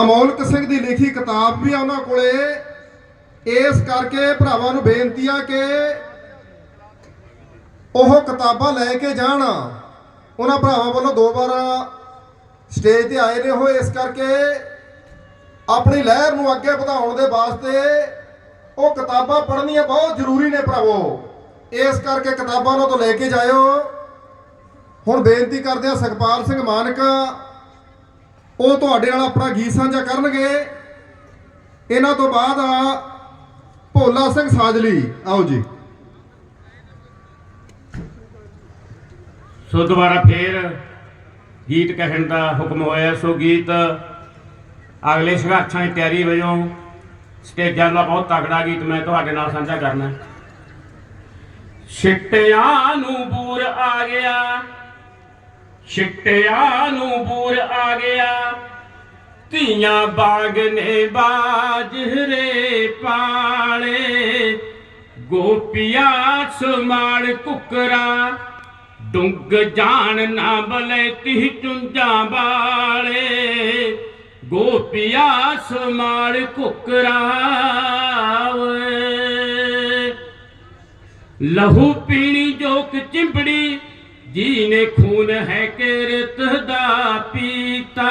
ਅਮੋਲਕ ਸਿੰਘ ਦੀ ਲਿਖੀ ਕਿਤਾਬ ਵੀ ਆ ਉਹਨਾਂ ਕੋਲੇ। ਇਸ ਕਰਕੇ ਭਰਾਵਾਂ ਨੂੰ ਬੇਨਤੀ ਆ ਕਿ ਉਹ ਕਿਤਾਬਾਂ ਲੈ ਕੇ ਜਾਣ। ਉਹਨਾਂ ਭਰਾਵਾਂ ਵੱਲੋਂ ਦੋ ਵਾਰ ਸਟੇਜ ਤੇ ਆਏ ਨੇ ਉਹ। ਇਸ ਕਰਕੇ ਆਪਣੀ ਲਹਿਰ ਨੂੰ ਅੱਗੇ ਵਧਾਉਣ ਦੇ ਵਾਸਤੇ ਉਹ ਕਿਤਾਬਾਂ ਪੜ੍ਹਨੀਆਂ ਬਹੁਤ ਜ਼ਰੂਰੀ ਨੇ ਭਰਾਵੋ। ਇਸ ਕਰਕੇ ਕਿਤਾਬਾਂ ਉਹਨਾਂ ਤੋਂ ਲੈ ਕੇ ਜਾਇਓ। ਹੁਣ ਬੇਨਤੀ ਕਰਦੇ ਆ ਸੁਖਪਾਲ ਸਿੰਘ ਮਾਨਕ ਉਹ ਤੁਹਾਡੇ ਨਾਲ ਆਪਣਾ ਗੀਤ ਸਾਂਝਾ ਕਰਨਗੇ। ਇਹਨਾਂ ਤੋਂ ਬਾਅਦ ਆ ਭੋਲਾ ਸਿੰਘ ਸਾਜਲੀ। ਆਓ ਜੀ। ਸੋ ਦੁਬਾਰਾ ਫੇਰ ਗੀਤ ਕਹਿਣ ਦਾ ਹੁਕਮ ਹੋਇਆ। ਸੋ ਗੀਤ ਅਗਲੇ ਸੰਘਰਸ਼ਾਂ ਦੀ ਤਿਆਰੀ ਵਜੋਂ ਸਟੇਜਾਂ ਦਾ ਬਹੁਤ ਤਕੜਾ ਗੀਤ ਮੈਂ ਤੁਹਾਡੇ ਨਾਲ ਸਾਂਝਾ ਕਰਨਾ। ਛਿੱਟਿਆਂ ਨੂੰ ਬੂਰ ਆ ਗਿਆ। ਛਿੱਟਿਆਂ ਨੂੰ ਬੂਰ ਆ ਗਿਆ। ਧੀਆਂ ਬਾਗ ਨੇ ਬਾਜਰੇ ਪਾਲੇ। ਗੋਪੀਆ ਸਮਾਲ ਕੁਕਰਾ। ਡੁੰਗ ਜਾਣ ਨਾ ਬਲੇ ਤੀ ਚੁੰਝਾਂ ਵਾਲੇ। ਗੋਪੀਆ ਸਮਾਲ ਕੁਕਰਾ ਓਏ। ਲਹੂ ਪੀਣੀ ਜੋਕ ਚਿੰਬੜੀ। ਜੀ ਨੇ ਖੂਨ ਹੈ ਕਿਰਤ ਦਾ ਪੀਤਾ